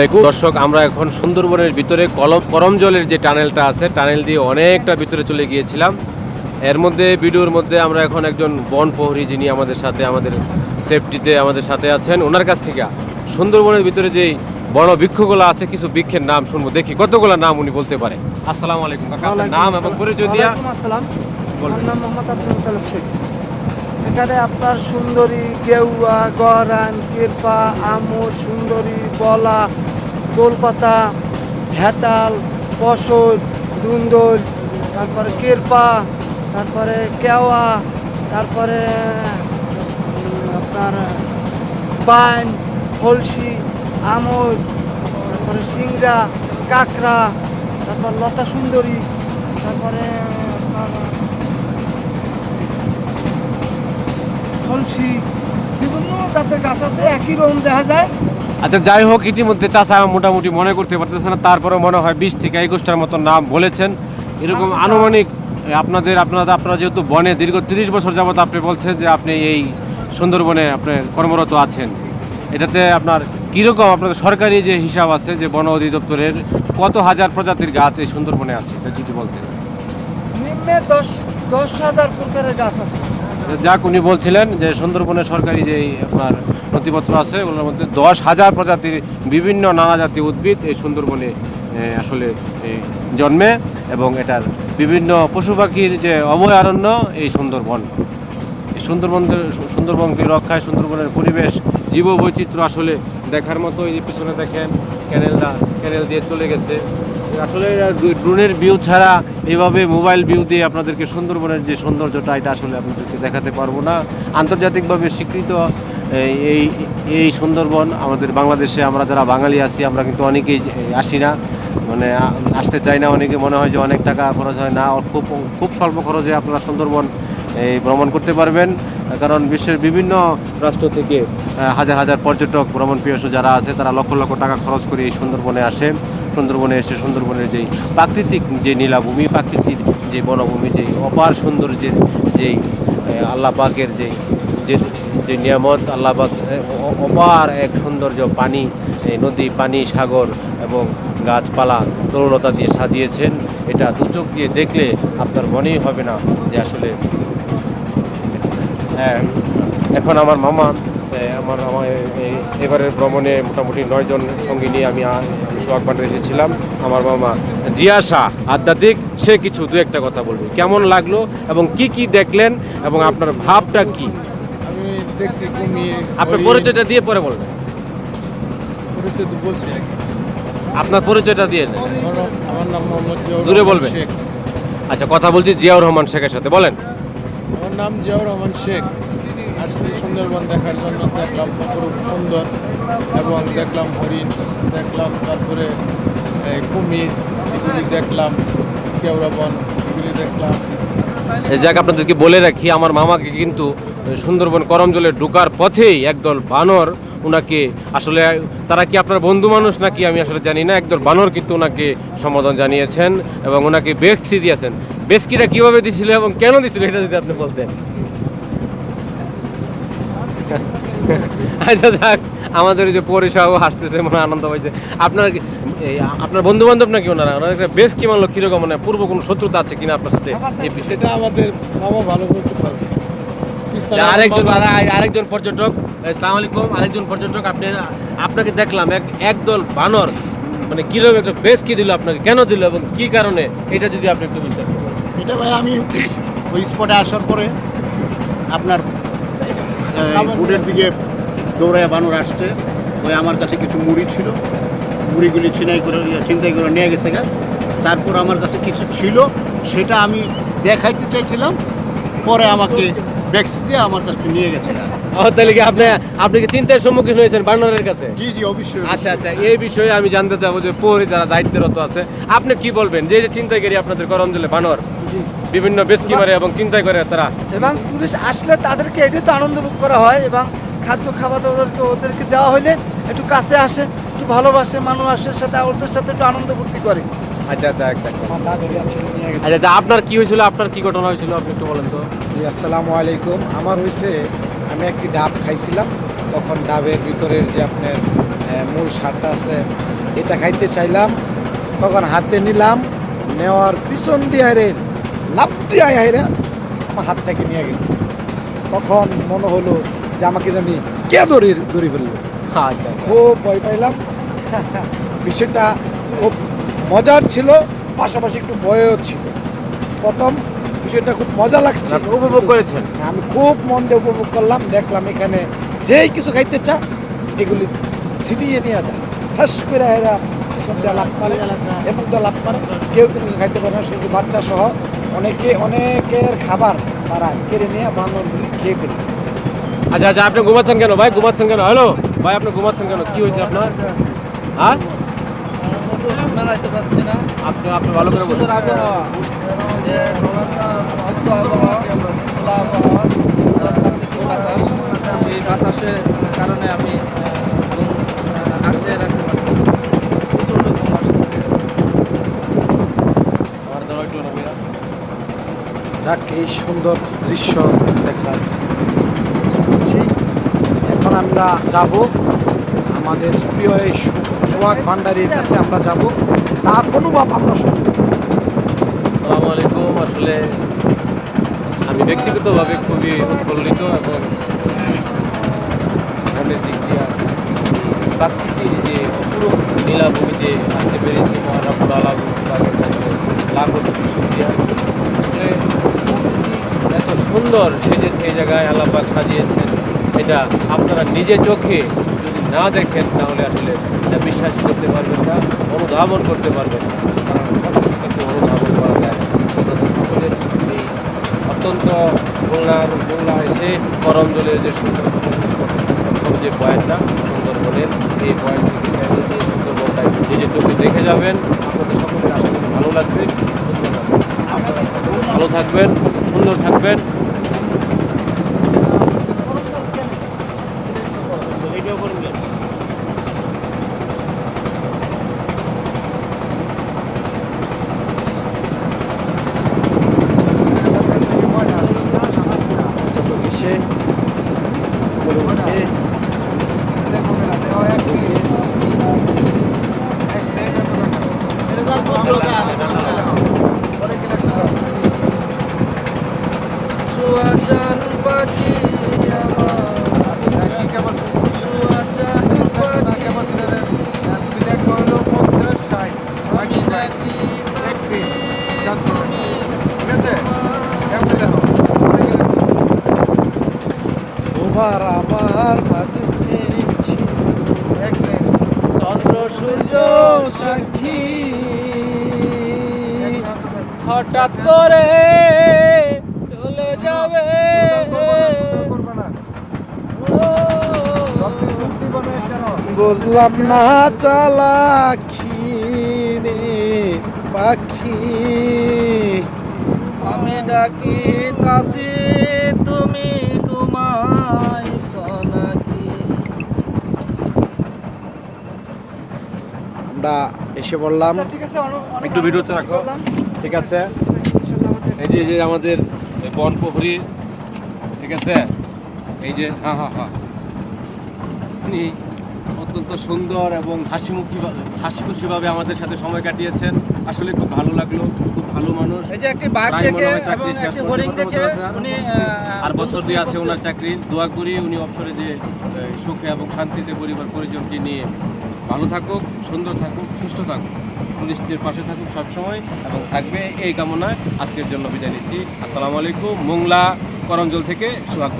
দেখুন দর্শক আমরা এখন সুন্দরবনের ভিতরে কলম করমজলের যে টানেলটা আছে টানেল দিয়ে অনেকটা ভিতরে চলে গিয়েছিলাম। এর মধ্যে ভিডিওর মধ্যে আমরা এখন একজন বন প্রহরী যিনি আমাদের সাথে আমাদের সেফটিতে আমাদের সাথে আছেন ওনার কাছ থেকে সুন্দরবনের ভিতরে যেই বড় বৃক্ষগুলো আছে কিছু বৃক্ষের নাম শুনব দেখি কতগুলো নাম উনি বলতে পারে। আসসালামু আলাইকুম আপনার নাম এবং পরিচয় দিয়া। আসসালাম। আমার নাম মোহাম্মদ আব্দুল মুতালিব শেখ। এখানে আপনার সুন্দরী গেউয়া গরান কিরপা আমর সুন্দরী বলা গোলপাতা ভেতাল পশর দুন্দল, তারপরে কেরপা, তারপরে কেওয়া, তারপরে আপনার, বাইন ফলসি আমর তারপরে সিংড়া, কাঁকড়া, তারপর লতা সুন্দরী, তারপরে ফলসি বিভিন্ন জাতের গাছ আছে, একই রকম দেখা যায়। আচ্ছা যাই হোক ইতিমধ্যে চাচা মোটামুটি মনে করতে পারতেছে না। তারপরে মনে হয় বিশ থেকে একুশটার মতো নাম বলেছেন। এরকম আচ্ছা। আনুমানিক আপনাদের আপনারা আপনারা যেহেতু বনে দীর্ঘ তিরিশ বছর যাবত আপনি বলছেন যে আপনি এই সুন্দরবনে আপনি কর্মরত আছেন এটাতে আপনার কীরকম আপনাদের সরকারি যে হিসাব আছে যে বন অধিদপ্তরের কত হাজার প্রজাতির গাছ এই সুন্দরবনে আছে এটা যদি বলতেন? নিম্নে দশ দশ হাজার প্রকারের গাছ আছে। যাক, উনি বলছিলেন যে সুন্দরবনের সরকারি যে আপনার নথিপত্র আছে, ওগুলোর মধ্যে দশ হাজার প্রজাতির বিভিন্ন নানা জাতীয় উদ্ভিদ এই সুন্দরবনে আসলে জন্মে এবং এটার বিভিন্ন পশু পাখির যে অভয়ারণ্য এই সুন্দরবন। এই সুন্দরবন সুন্দরবনকে রক্ষায় সুন্দরবনের পরিবেশ জীব বৈচিত্র্য আসলে দেখার মতো এই পিছনে দেখেন ক্যানেলটা ক্যানেল দিয়ে চলে গেছে। আসলে ড্রোনের ভিউ ছাড়া এইভাবে মোবাইল ভিউ দিয়ে আপনাদেরকে সুন্দরবনের যে সৌন্দর্যটা, এটা আসলে আপনাদেরকে দেখাতে পারব না। আন্তর্জাতিকভাবে স্বীকৃত এই- এই এই সুন্দরবন আমাদের বাংলাদেশে, আমরা যারা বাঙালি আছি, আমরা কিন্তু অনেকেই আসি না। মানে আসতে চাই না, অনেকে মনে হয় যে অনেক টাকা খরচ হয়। না খুব খুব স্বল্প খরচে আপনারা সুন্দরবন এই ভ্রমণ করতে পারবেন। কারণ বিশ্বের বিভিন্ন রাষ্ট্র থেকে হাজার হাজার পর্যটক ভ্রমণ পিয়াসু যারা আছে, তারা লক্ষ লক্ষ টাকা খরচ করে এই সুন্দরবনে আসে। সুন্দরবনে এসে সুন্দরবনের যেই প্রাকৃতিক যে নীলাভূমি প্রাকৃতিক যে বনভূমি যেই অপার সৌন্দর্যের যেই আহ, আল্লাহ পাকের যেই যে যে নিয়ামত আল্লাহ পাক আহ, অ- অপার এক সৌন্দর্য পানি নদী পানি সাগর এবং গাছপালা তরুণতা দিয়ে সাজিয়েছেন। এটা দুচোখ দিয়ে দেখলে আপনার মনেই হবে না যে আসলে হ্যাঁ এখন আমার মামা আমার এ- এবারের ভ্রমণে মোটামুটি নয়জন সঙ্গী নিয়ে আমি সোহাগবান্ডে এসেছিলাম। আমার মামা জিয়া শাহ আধ্যাত্মিক সে কিছু দু একটা কথা বলবে। কেমন লাগল এবং কি কি দেখলেন এবং আপনার ভাবটা কি? আমি দেখছি কুমির আপনার পরিচয়টা দিয়ে পরে বলবেন। পরিচয় তো বলছি। আপনার পরিচয়টা দিয়ে। আমার আমার নাম মোহাম্মদ জোরে বলবেন। শেখ। আচ্ছা কথা বলছি জিয়াউর রহমান শেখের সাথে। বলেন। আমার নাম জিয়াউর রহমান শেখ। আসছি সুন্দরবন দেখার জন্য। দেখলাম অপরূপ সুন্দর এবং দেখলাম হরিণ, দেখলাম তারপরে কুমির, এগুলি দেখলাম কেওড়াবন এগুলি দেখলাম। এই যাক, আপনাদেরকে বলে রাখি, আমার মামাকে কিন্তু সুন্দরবন করমজলে ঢোকার পথেই একদল বানর ওনাকে আসলে, তারা কি আপনার বন্ধু মানুষ নাকি আমি আসলে জানি না, একদল বানর কিন্তু ওনাকে সমাধান জানিয়েছেন এবং ওনাকে বেস্কি দিয়েছেন। বেস্কিটা কীভাবে দিছিল এবং কেন দিছিল, এটা যদি আপনি বলতেন। আচ্ছা যাক আমাদের যে পরিষেবা হাসতেছে মনে আনন্দ পাইছে। আপনার এই আপনার বন্ধু বান্ধব নাকি ওনারা? ওনারা বেশ কি মানলো কীরকম মানে পূর্ব কোনো শত্রুতা আছে কিনা আপনার সাথে সেটা আমাদের মামা ভালো বলতে পারবে আরেকজন আরেকজন পর্যটক সালাম আলাইকুম আরেকজন পর্যটক আপনি আপনাকে দেখলাম এক একদল বানর মানে কীরকম একটা বেশ কি দিল আপনাকে কেন দিল এবং কি কারণে? এটা যদি আপনি একটু বিশ্বাস করেন এটা ভাই আমি ওই স্পটে আসার পরে আপনার বুটের দিকে দৌড়ায় বানর আসছে। ওই আমার কাছে কিছু মুড়ি ছিল। মুড়িগুলি ছিনাই করে চিন্তাই করে নিয়ে গেছে গা। তারপর আমার কাছে কিছু ছিল, সেটা আমি দেখাইতে চাইছিলাম। পরে আমাকে ব্যাক্সি দিয়ে আমার কাছে নিয়ে গেছে গা। ও তাহলে কি আপনি আপনি কি চিন্তার সম্মুখীন হয়েছেন বানরের কাছে? জি জি অবশ্যই। আচ্ছা আচ্ছা এই বিষয়ে আমি জানতে চাবো যে প্রহরী যারা দায়িত্বরত আছে আপনি কি বলবেন? যে এই যে চিন্তাকারী আপনাদের বানর বিভিন্ন বেশকি মারে এবং চিন্তাই করে তারা এবং পুলিশ আসলে তাদেরকে এটাই তো আনন্দ ভোগ করা হয় এবং খাদ্য খাবার ওদেরকে ওদেরকে দেওয়া হলে একটু কাছে আসে একটু ভালোবাসে মানুষের সাথে ওদের সাথে একটু আনন্দ ফুর্তি করে। আচ্ছা আচ্ছা আচ্ছা আচ্ছা। আচ্ছা আপনার কি হয়েছিল? আপনার কি ঘটনা হয়েছিল? আপনি একটু বলেন তো। আসসালামু আলাইকুম। আমার হয়েছে আমি একটি ডাব খাইছিলাম তখন ডাবের ভিতরের যে আপনার মূল সারটা আছে এটা খাইতে চাইলাম। তখন হাতে নিলাম নেওয়ার পিছন দিয়ে হাইরে লাভ দিয়ে হাইরে আমার হাত থেকে নিয়ে গেল। তখন মনে হলো যে আমাকে জানি কে দড়ি দড়ি ফেলল। আচ্ছা। খুব ভয় পাইলাম। বিষয়টা খুব মজার ছিল পাশাপাশি একটু ভয়ও ছিল। প্রথম বিষয়টা খুব মজা লাগছে। উপভোগ করেছেন? আমি খুব মন দিয়ে উপভোগ করলাম। দেখলাম এখানে যেই কিছু খাইতে চা এগুলি ছিটিয়ে নিয়ে যায়। ঠাস করে এরা সন্ধ্যা লাভ পারে এবং তো লাভ পারে কেউ কিছু খাইতে পারে না শুধু বাচ্চা সহ অনেকে অনেকের খাবার তারা কেড়ে নিয়ে বানরগুলি খেয়ে ফেলে। আচ্ছা আচ্ছা আপনি ঘুমাচ্ছেন কেন? ভাই ঘুমাচ্ছেন কেন? হ্যালো ভাই আপনি ঘুমাচ্ছেন কেন? কি হয়েছে আপনার? হ্যাঁ? মেলাইতে পারছি না। আপনি আপনি ভালো করে বলুন। সুন্দর আবহাওয়া। যে আবহাওয়া খোলা আবহাওয়া সুন্দর প্রাকৃতিক বাতাস সেই বাতাসের কারণে আমি রাখতে পারছি প্রচণ্ড ঘুম আসছে। যাক এই সুন্দর দৃশ্য দেখলাম। সেই এখন আমরা যাব আমাদের প্রিয় এই সু- সোহাগ ভান্ডারির কাছে আমরা যাব। তার অনুভব আমরা শুনব। আসসালামু আলাইকুম। আসলে আমি ব্যক্তিগতভাবে খুবই উৎফুল্লিত এবং মনের দিক দিয়ে প্রাকৃতিক যে অপরূপ নীলাভূমিতে আসতে পেরেছি, মহারাপুর আসলে এত সুন্দর সেজেছে এই জায়গায় আল্লাপাক সাজিয়েছেন। এটা আপনারা নিজে চোখে না দেখেন, তাহলে আসলে এটা বিশ্বাস করতে পারবেন না, অনুধাবন করতে পারবেন না। কারণ প্রকৃতির অনুধাবন করা যায়। সকলের এই অত্যন্ত খুলনার খুলনা এসে করম জলের যে সুন্দর যে পয়েন্টটা, সুন্দরবনের এই পয়েন্ট থেকে ফ্যামিলি দিয়ে সুন্দরবনটা নিজের চোখে দেখে যাবেন। আপনাদের সকলের করি ভালো লাগবে। ভালো থাকবেন, সুন্দর থাকবেন পর্যটক এসে উপরে উঠে সুয়াচান পাখি আমার সুয়াচান পাখি আমি দেখি তোমার আমার মাঝে ছিল চন্দ্র সূর্য সাক্ষী হঠাৎ করে চলে যাবে। বুঝলাম না চালাকি পাখি। আমি ডাকি তাসি তুমি ঘুমাই নাকি? আমরা এসে বললাম ঠিক আছে একটু বিরত রাখো। ঠিক আছে? এই যে এই যে আমাদের বন প্রহরী ঠিক আছে? এই যে হ্যাঁ হ্যাঁ হ্যাঁ উনি অত্যন্ত সুন্দর এবং হাসিমুখী হাসি খুশিভাবে আমাদের সাথে সময় কাটিয়েছেন। আসলে খুব ভালো লাগল খুব ভালো মানুষ। এই যে একটি বাঘ দেখে চাকরি এবং একটি হরিণ দেখে আর? উনি আর বছর দিয়ে আছে ওনার চাকরি। দোয়া করি উনি অবসরে যে সুখে এবং শান্তিতে পরিবার পরিজনকে নিয়ে ভালো থাকুক, সুন্দর থাকুক, সুস্থ থাকুক। পুলিশদের পাশে থাকুক সবসময় এবং থাকবে এই কামনায় আজকের জন্য বিদায় নিচ্ছি। আসসালামু আলাইকুম, মোংলা, করমজল থেকে সুহাগ